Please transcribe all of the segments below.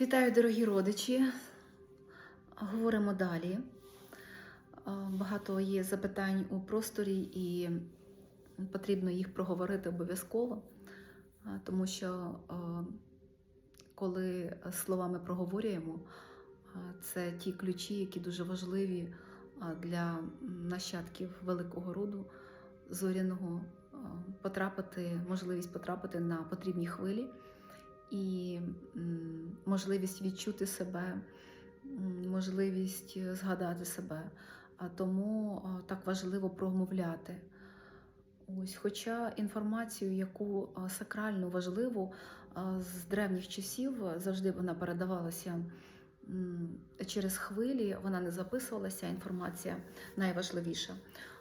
Вітаю, дорогі родичі. Говоримо далі. Е, Багато є запитань у просторі, і потрібно їх проговорити обов'язково, Е, тому що е, коли словами проговорюємо, це ті ключі, які дуже важливі для нащадків великого роду зоряного потрапити, можливість потрапити на потрібні хвилі і можливість відчути себе, можливість е, згадати себе. А тому так важливо промовляти. Ось, хоча інформацію, яку сакральну важливу з древніх часів завжди вона передавалася через хвилі, вона не записувалася, інформація найважливіша,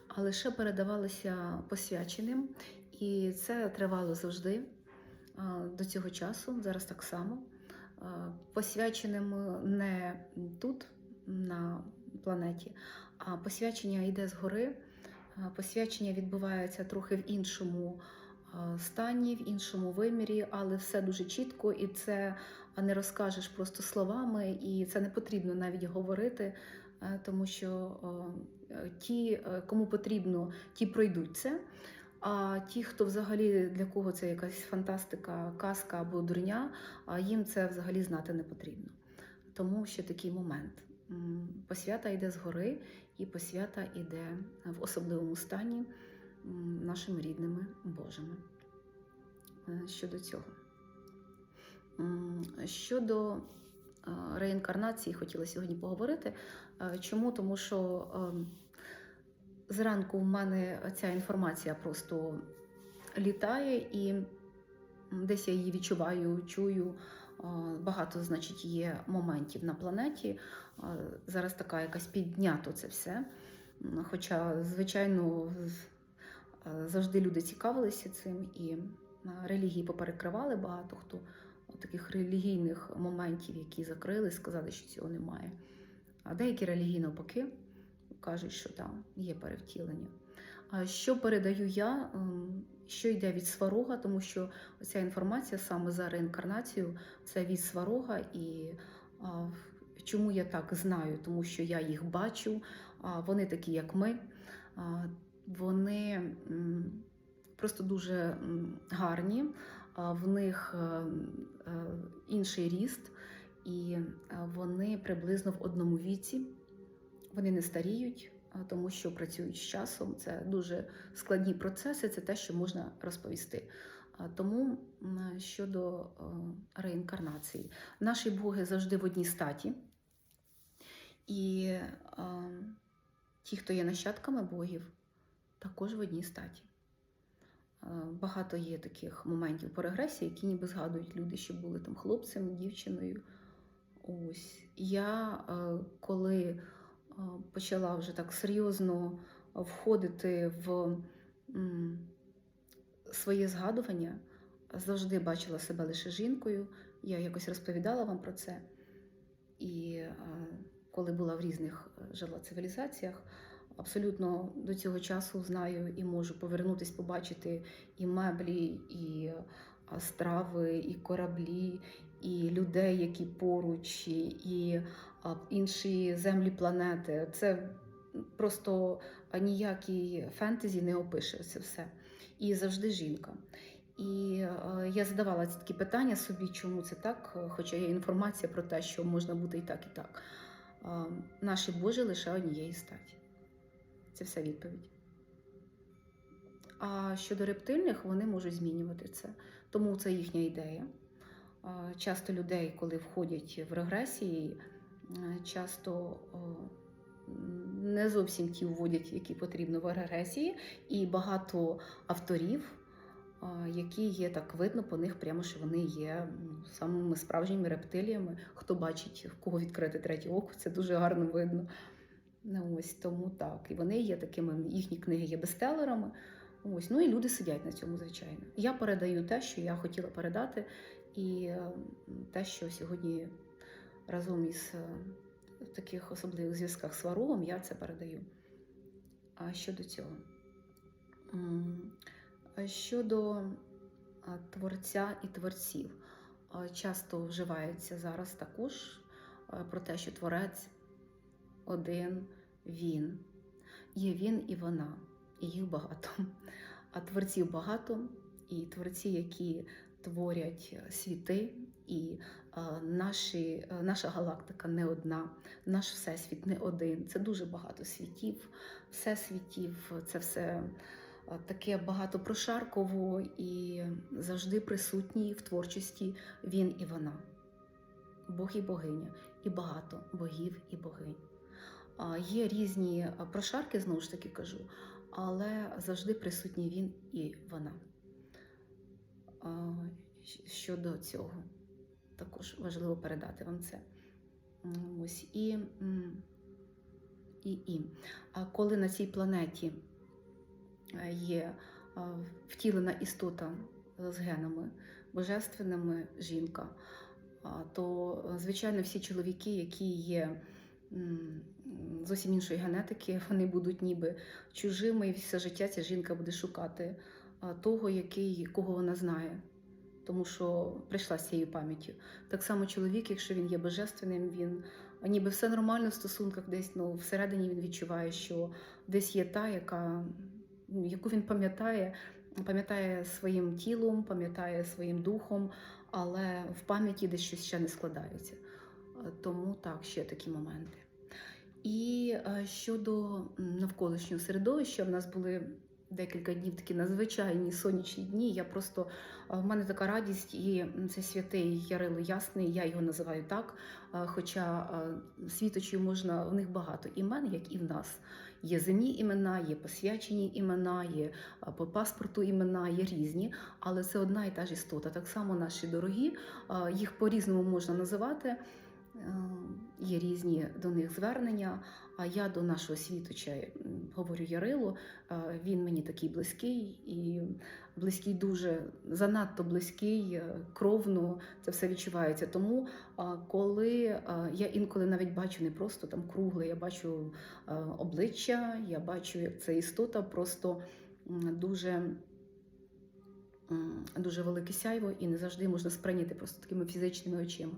а лише передавалася посвяченим, і це тривало завжди до цього часу, зараз так само. Посвяченим не тут, на планеті, а посвячення йде згори. Посвячення відбувається трохи в іншому стані, в іншому вимірі, але все дуже чітко, і це не розкажеш просто словами, і це не потрібно навіть говорити, е, тому що ті, е, кому потрібно, ті пройдуть це. А ті, хто взагалі для кого це якась фантастика, казка або дурня, їм це взагалі знати не потрібно. Тому ще такий момент. Посвята йде згори, і посвята йде в особливому стані нашими рідними Божими. Е, Щодо цього. Щодо реінкарнації, хотіла сьогодні поговорити. Е, Чому? Тому що ем, зранку в мене ця інформація просто літає, і десь я її відчуваю, чую. Багато, значить, є моментів на планеті. Зараз така якась піднято це все. Хоча, звичайно, завжди люди цікавилися цим, і релігії поперекривали багато хто таких релігійних моментів, які закрили, сказали, що цього немає. А деякі релігії навпаки кажуть, що там є перевтілення. А що передаю я, ем, що йде від сварога, тому що ця інформація саме за реінкарнацію це від сварога. І чому я так знаю? Тому що я їх бачу, вони такі, як ми. Вони просто дуже гарні, в них е, е, інший ріст, і е, вони приблизно в одному віці. Вони не старіють, тому що працюють з часом. Це дуже складні процеси, це те, що можна розповісти. Тому щодо реінкарнації, наші боги завжди в одній статі. І ті, хто є нащадками богів, також в одній статі. Багато є таких моментів по регресії, які ніби згадують люди, що були там хлопцем, дівчиною. Ось я коли почала вже так серйозно входити в своє згадування, завжди бачила себе лише жінкою. Я якось розповідала вам про це. І е, коли була в різних е, жила цивілізаціях, абсолютно до цього часу знаю і можу повернутись, побачити і меблі, і е, страви, і кораблі, і людей, які поруч, і, інші землі планети. Це просто ніякий фентезі не опише це все. І завжди жінка. І я задавала ці такі питання собі, чому це так, хоча є інформація про те, що можна бути і так, і так. Наші Божі лише однієї статі. Це вся відповідь. А щодо рептильних, вони можуть змінювати це. Тому це їхня ідея. Часто людей, коли входять в регресії, е, часто не зовсім ті вводять, які потрібно в регресії, і багато авторів, які є так видно по них, прямо що вони є самими справжніми рептиліями. Хто бачить, в кого відкрите третє око, це дуже гарно видно. Ось тому так. І вони є такими, їхні книги є бестселерами. Ось, ну і люди сидять на цьому, звичайно. Я передаю те, що я хотіла передати, і е, те, що сьогодні разом із е, таких особливих зв'язках з Варогом, я це передаю. А щодо цього, щодо творця і творців, часто вживається зараз також про те, що творець один він. Є він і вона, і їх багато. А творців багато, і творці, які творять світи, і е, наші, е, наша галактика не одна, наш всесвіт не один. Це дуже багато світів, всесвітів, це все е, таке багато прошарково і завжди присутній в творчості він і вона. Бог і богиня, і багато богів і богинь. Є різні прошарки, знову ж таки кажу, але завжди присутній він і вона. Щодо цього, також важливо передати вам це. Ось і, і, і. А коли на цій планеті е, є втілена істота з генами божественними жінка, то, е, звичайно, всі чоловіки, які є зовсім іншої генетики, вони будуть ніби чужими, і все життя ця жінка буде шукати того, який, кого вона знає. Тому що прийшла з цією пам'яттю. Так само чоловік, якщо він є божественним, він ніби все нормально в стосунках, десь ну, всередині він відчуває, що десь є та, яка, ну, яку він пам'ятає, пам'ятає своїм тілом, пам'ятає своїм духом, але в пам'яті десь щось ще не складається. Тому так, ще такі моменти. І е, щодо навколишнього середовища, в нас були декілька днів такі надзвичайні сонячні дні. Я просто е, в мене така радість, і це святий Ярило Ясний, я його називаю так. е, Хоча світочів можна в них багато імен, як і в нас. Є земні імена, є посвячені імена, є по паспорту імена, є різні, але це одна і та ж істота. Так само наші дорогі, їх по-різному можна називати. Е, Є різні до них звернення. А я до нашого світоча говорю Ярилу. е, Він мені такий близький і близький дуже занадто близький, е, кровно це все відчувається. Тому коли я інколи навіть бачу не просто там кругле, я бачу обличчя, я бачу, як це істота просто дуже. Дуже велике сяйво, і не завжди можна сприйняти просто такими фізичними очима.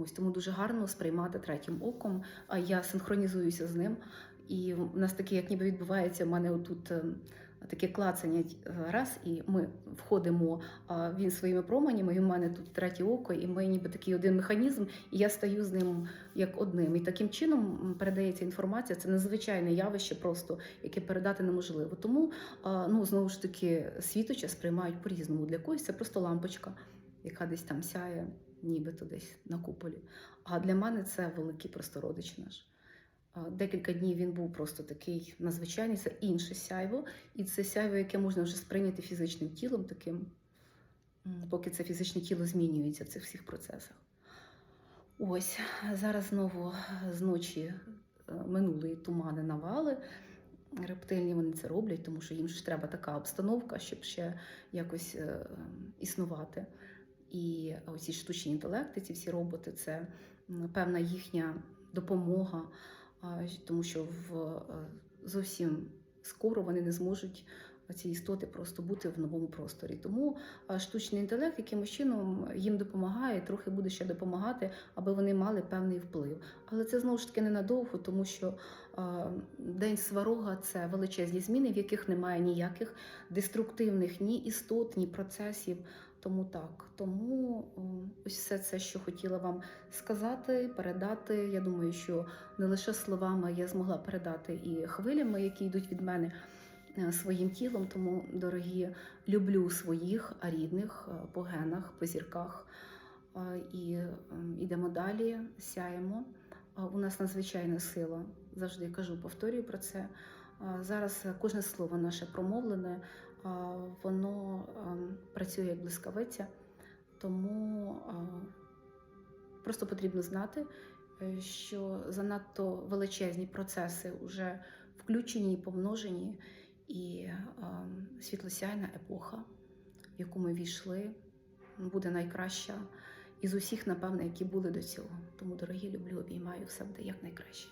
Ось тому дуже гарно сприймати третім оком. А я синхронізуюся з ним. І в нас таке, як ніби відбувається, в мене отут е, таке клацання е, раз, і ми входимо. А він своїми променями, і в мене тут третє око, і ми ніби такий один механізм, і я стаю з ним як одним. І таким чином передається інформація. Це надзвичайне явище, просто яке передати неможливо. Тому ну знову ж таки світоча сприймають по-різному. Для когось це просто лампочка, яка десь там сяє нібито десь на куполі. А для мене це великий просто родич наш. Декілька днів він був просто такий надзвичайний, це інше сяйво, і це сяйво, яке можна вже сприйняти фізичним тілом, таким, поки це фізичне тіло змінюється в цих всіх процесах. Ось зараз знову зночі е, минулої тумани навали. Рептильні вони це роблять, тому що їм ж треба така обстановка, щоб ще якось е, існувати. І оці штучні інтелекти, ці всі роботи, це певна їхня допомога, тому що в е, зовсім скоро вони не зможуть ці істоти просто бути в новому просторі. Тому штучний інтелект якимось чином їм допомагає, трохи буде ще допомагати, аби вони мали певний вплив. Але це знову ж таки ненадовго, тому що день сварога це величезні зміни, в яких немає ніяких деструктивних ні істот, ні процесів. Тому так, тому ось все це, що хотіла вам сказати, передати. Я думаю, що не лише словами я змогла передати і хвилями, які йдуть від мене е, своїм тілом. Тому, дорогі, люблю своїх рідних е, по генах, по зірках. Е, І йдемо далі, сяємо. У нас надзвичайна сила. Завжди кажу, повторюю про це. Зараз кожне слово наше промовлене, воно ем, працює як блискавиця, тому просто потрібно знати, е, що занадто величезні процеси вже включені і помножені, і ем, світлосяйна епоха, в яку ми війшли, буде найкраща із усіх, напевне, які були до цього. Тому, дорогі, люблю, обіймаю, все буде як найкраще.